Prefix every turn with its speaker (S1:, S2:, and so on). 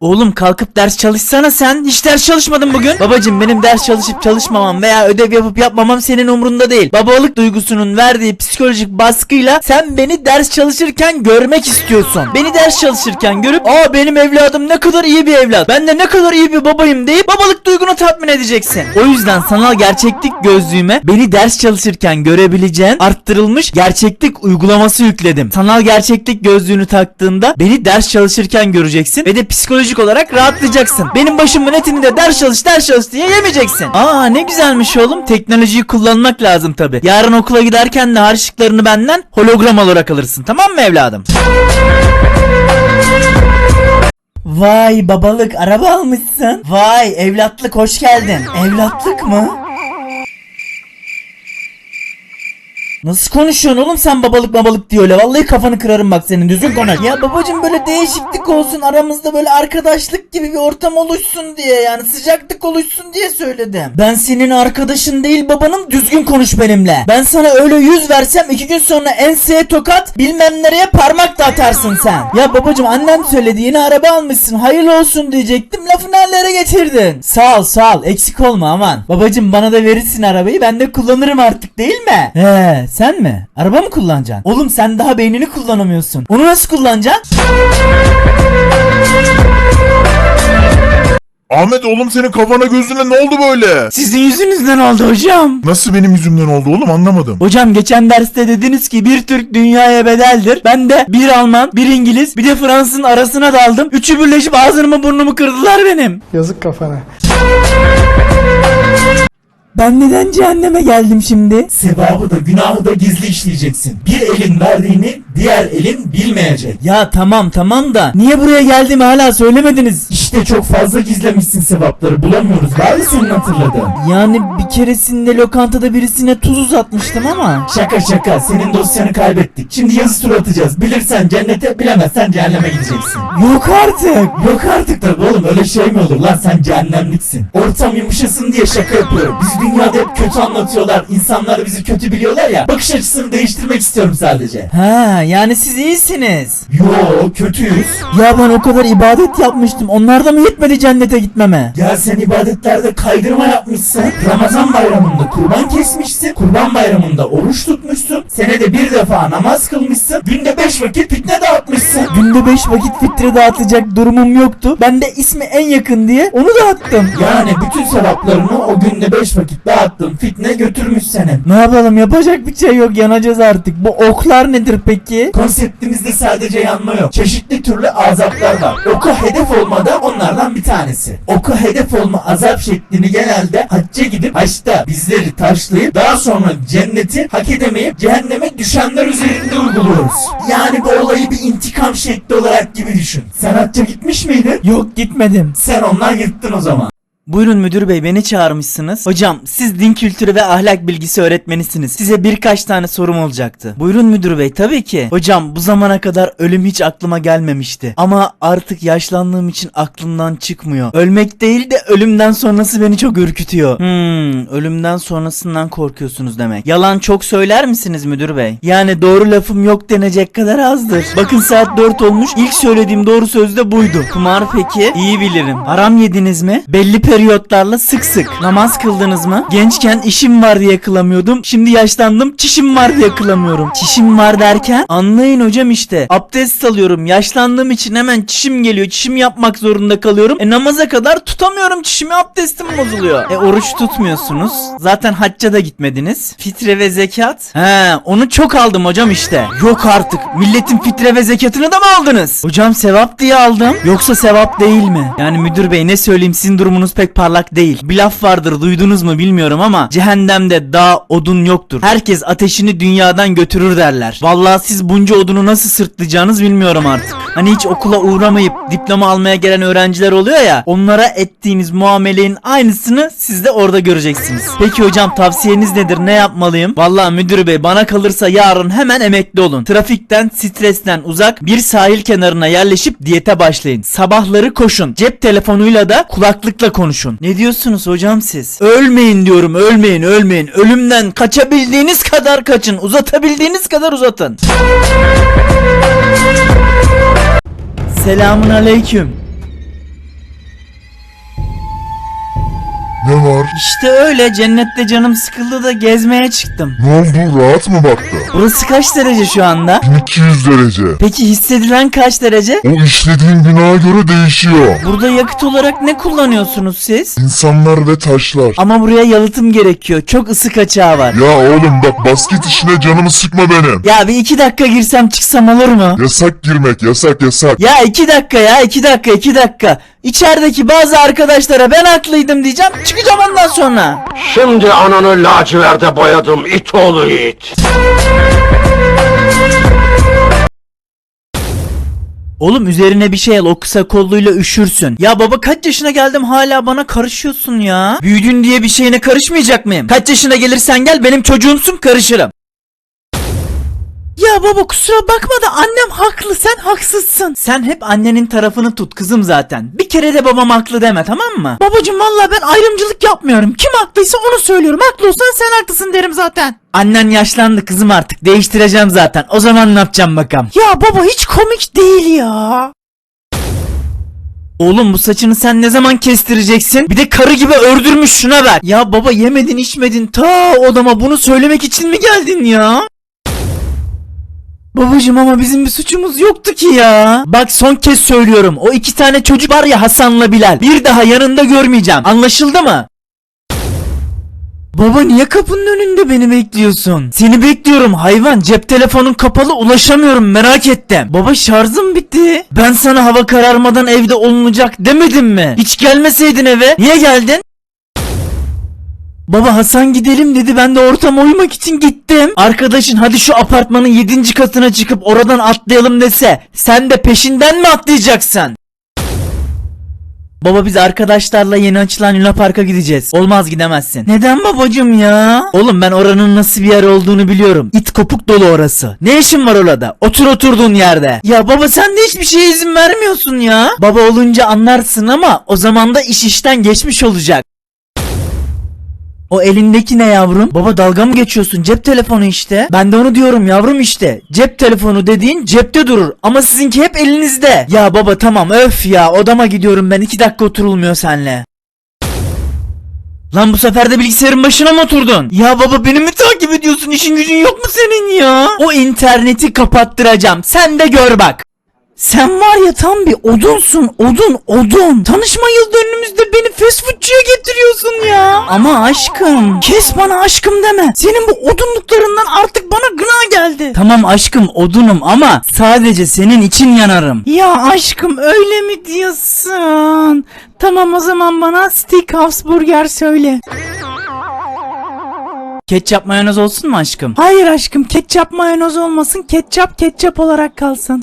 S1: Oğlum kalkıp ders çalışsana sen. Hiç ders çalışmadın bugün. Babacım benim ders çalışıp çalışmamam veya ödev yapıp yapmamam senin umrunda değil. Babalık duygusunun verdiği psikolojik baskıyla sen beni ders çalışırken görmek istiyorsun. Beni ders çalışırken görüp aa benim evladım ne kadar iyi bir evlat. Ben de ne kadar iyi bir babayım deyip babalık duygunu tatmin edeceksin. O yüzden sanal gerçeklik gözlüğüme beni ders çalışırken görebileceğin arttırılmış gerçeklik uygulaması yükledim. Sanal gerçeklik gözlüğünü taktığında beni ders çalışırken göreceksin ve de psikolojik olarak rahatlayacaksın. Benim başımın etini de ders çalış ders çalış diye yemeyeceksin. Aa ne güzelmiş oğlum. Teknolojiyi kullanmak lazım tabi. Yarın okula giderken de harçlıklarını benden hologram olarak alırsın. Tamam mı evladım? Vay babalık araba almışsın. Vay evlatlık hoş geldin. Evlatlık mı? Nasıl konuşuyorsun oğlum sen babalık babalık diyor öyle. Vallahi kafanı kırarım bak senin düzgün konuş. Ya babacım böyle değişiklik olsun aramızda böyle arkadaşlık gibi bir ortam oluşsun diye yani sıcaklık oluşsun diye söyledim. Ben senin arkadaşın değil babanım düzgün konuş benimle. Ben sana öyle yüz versem iki gün sonra enseye tokat bilmem nereye parmak da atarsın sen. Ya babacım annem söyledi yeni araba almışsın hayırlı olsun diyecektim lafı nerelere getirdin. Sağ ol sağ ol eksik olma aman. Babacım bana da verirsin arabayı ben de kullanırım artık değil mi? He sen mi? Araba mı kullanacaksın? Oğlum sen daha beynini kullanamıyorsun. Onu nasıl kullanacaksın?
S2: Ahmet oğlum senin kafana gözüne ne oldu böyle?
S1: Sizin yüzünüzden oldu hocam.
S2: Nasıl benim yüzümden oldu oğlum anlamadım.
S1: Hocam geçen derste dediniz ki bir Türk dünyaya bedeldir. Ben de bir Alman, bir İngiliz, bir de Fransızın arasına daldım. Üçü birleşip ağzımı burnumu kırdılar benim.
S3: Yazık kafana.
S1: Ben neden cehenneme geldim şimdi? Sevabı da günahı da gizli işleyeceksin. Bir elin verdiğini diğer elin bilmeyecek. Ya tamam tamam da niye buraya geldiğimi hala söylemediniz.
S4: İşte çok fazla gizlemişsin sevapları bulamıyoruz. Bari senin hatırladın.
S1: Yani bir keresinde lokantada birisine tuz uzatmıştım ama.
S4: Şaka şaka senin dosyanı kaybettik. Şimdi yazı tur atacağız. Bilirsen cennete bilemezsen cehenneme gideceksin.
S1: Yok artık.
S4: Yok artık tabi oğlum öyle şey mi olur lan sen cehennemliksin. Ortam yumuşasın diye şaka yapıyorum. Biz dünyada hep kötü anlatıyorlar. İnsanlar bizi kötü biliyorlar ya. Bakış açısını değiştirmek istiyorum sadece.
S1: Ha yani siz iyisiniz.
S4: Yo kötüyüz.
S1: Ya ben o kadar ibadet yapmıştım. Onlar da mı yetmedi cennete gitmeme?
S4: Ya sen ibadetlerde kaydırma yapmışsın. Ramazan bayramında kurban kesmişsin. Kurban bayramında oruç tutmuşsun. Senede bir defa namaz kılmışsın. Günde beş vakit fitne dağıtmışsın.
S1: Günde 5 vakit fitre dağıtacak durumum yoktu. Ben de ismi en yakın diye onu dağıttım.
S4: Yani bütün sevaplarını o günde beş vakit dağıttın. Fitne götürmüş seni.
S1: Ne yapalım yapacak bir şey yok yanacağız artık. Bu oklar nedir peki?
S4: Konseptimizde sadece yanma yok. Çeşitli türlü azaplar var. Oku hedef olma da onlardan bir tanesi. Oku hedef olma azap şeklini genelde hacca gidip haçta bizleri taşlayıp daha sonra cenneti hak edemeyip cehenneme düşenler üzerinde uyguluyoruz. Yani bu olayı bir intikam şekli olarak gibi düşün. Hacca gitmiş miydin?
S1: Yok gitmedim.
S4: Sen ondan yırttın o zaman.
S1: Buyurun müdür bey beni çağırmışsınız. Hocam siz din kültürü ve ahlak bilgisi öğretmenisiniz. Size birkaç tane sorum olacaktı. Buyurun müdür bey tabii ki. Hocam bu zamana kadar ölüm hiç aklıma gelmemişti. Ama artık yaşlandığım için aklımdan çıkmıyor. Ölmek değil de ölümden sonrası beni çok ürkütüyor. Hmm ölümden sonrasından korkuyorsunuz demek. Yalan çok söyler misiniz müdür bey? Yani doğru lafım yok denecek kadar azdır. Bakın saat 4 olmuş. İlk söylediğim doğru söz de buydu. Kumar peki? İyi bilirim. Haram yediniz mi? Belli periyotlarla sık sık. Namaz kıldınız mı? Gençken işim var diye kılamıyordum. Şimdi yaşlandım çişim var diye kılamıyorum. Çişim var derken anlayın hocam işte. Abdest alıyorum. Yaşlandığım için hemen çişim geliyor. Çişim yapmak zorunda kalıyorum. E namaza kadar tutamıyorum çişimi abdestim bozuluyor. E oruç tutmuyorsunuz. Zaten hacca da gitmediniz. Fitre ve zekat. He onu çok aldım hocam işte. Yok artık. Milletin fitre ve zekatını da mı aldınız? Hocam sevap diye aldım. Yoksa sevap değil mi? Yani müdür bey ne söyleyeyim sizin durumunuz pek parlak değil. Bir laf vardır duydunuz mu bilmiyorum ama cehennemde dağ odun yoktur. Herkes ateşini dünyadan götürür derler. Vallahi siz bunca odunu nasıl sırtlayacağınız bilmiyorum artık. Hani hiç okula uğramayıp diploma almaya gelen öğrenciler oluyor ya. Onlara ettiğiniz muamelenin aynısını siz de orada göreceksiniz. Peki hocam tavsiyeniz nedir? Ne yapmalıyım? Vallahi müdür bey bana kalırsa yarın hemen emekli olun. Trafikten, stresten uzak bir sahil kenarına yerleşip diyete başlayın. Sabahları koşun. Cep telefonuyla da kulaklıkla konuşun. Ne diyorsunuz hocam siz? Ölmeyin diyorum ölmeyin ölmeyin. Ölümden kaçabildiğiniz kadar kaçın. Uzatabildiğiniz kadar uzatın. Selamun aleyküm.
S2: Ne var?
S1: İşte öyle cennette canım sıkıldı da gezmeye çıktım.
S2: Ne oldu? Rahat mı baktı?
S1: Burası kaç derece şu anda?
S2: 1200 derece.
S1: Peki hissedilen kaç derece?
S2: O işlediğin günaha göre değişiyor.
S1: Burada yakıt olarak ne kullanıyorsunuz siz?
S2: İnsanlar ve taşlar.
S1: Ama buraya yalıtım gerekiyor. Çok ısı kaçağı var.
S2: Ya oğlum bak basket işine canımı sıkma benim.
S1: Ya bir iki dakika girsem çıksam olur mu?
S2: Yasak girmek yasak yasak.
S1: Ya iki dakika ya iki dakika iki dakika. İçerideki bazı arkadaşlara ben haklıydım diyeceğim. Çıkacağım ondan sonra.
S3: Şimdi ananı laciverde boyadım it oğlu it.
S1: Oğlum üzerine bir şey al o kısa kolluyla üşürsün. Ya baba kaç yaşına geldim hala bana karışıyorsun ya. Büyüdün diye bir şeyine karışmayacak mıyım? Kaç yaşına gelirsen gel benim çocuğumsun karışırım. Ya baba kusura bakma da annem haklı sen haksızsın. Sen hep annenin tarafını tut kızım zaten. Bir kere de babam haklı deme tamam mı? Babacım valla ben ayrımcılık yapmıyorum. Kim haklıysa onu söylüyorum. Haklı olsan sen haklısın derim zaten. Annen yaşlandı kızım artık değiştireceğim zaten. O zaman ne yapacağım bakalım. Ya baba hiç komik değil ya. Oğlum bu saçını sen ne zaman kestireceksin? Bir de karı gibi ördürmüş şuna bak. Ya baba yemedin içmedin ta odama bunu söylemek için mi geldin ya? Babacım ama bizim bir suçumuz yoktu ki ya. Bak son kez söylüyorum. O iki tane çocuk var ya Hasan'la Bilal. Bir daha yanında görmeyeceğim. Anlaşıldı mı? Baba niye kapının önünde beni bekliyorsun? Seni bekliyorum hayvan. Cep telefonun kapalı ulaşamıyorum merak ettim. Baba şarjım bitti. Ben sana hava kararmadan evde olunacak demedim mi? Hiç gelmeseydin eve. Niye geldin? Baba Hasan gidelim dedi ben de ortama uymak için gittim. Arkadaşın hadi şu apartmanın 7. katına çıkıp oradan atlayalım dese sen de peşinden mi atlayacaksın? Baba biz arkadaşlarla yeni açılan Luna Park'a gideceğiz. Olmaz gidemezsin. Neden babacım ya? Oğlum ben oranın nasıl bir yer olduğunu biliyorum. İt kopuk dolu orası. Ne işin var orada? Otur oturduğun yerde. Ya baba sen de hiçbir şeye izin vermiyorsun ya. Baba olunca anlarsın ama o zaman da iş işten geçmiş olacak. O elindeki ne yavrum? Baba dalga mı geçiyorsun? Cep telefonu işte. Ben de onu diyorum yavrum işte. Cep telefonu dediğin cepte durur. Ama sizinki hep elinizde. Ya baba tamam öf ya odama gidiyorum ben iki dakika oturulmuyor senle. Lan bu sefer de bilgisayarın başına mı oturdun? Ya baba beni mi takip ediyorsun? İşin gücün yok mu senin ya? O interneti kapattıracağım. Sen de gör bak. Sen var ya tam bir odunsun odun odun. Tanışma yıl dönümümüzde beni fast foodçuya getiriyorsun ya. Ama aşkım. Kes bana aşkım deme. Senin bu odunluklarından artık bana gına geldi. Tamam aşkım odunum ama sadece senin için yanarım. Ya aşkım öyle mi diyorsun? Tamam o zaman bana steakhouse burger söyle. Ketçap mayonez olsun mu aşkım? Hayır aşkım ketçap mayonez olmasın ketçap ketçap olarak kalsın.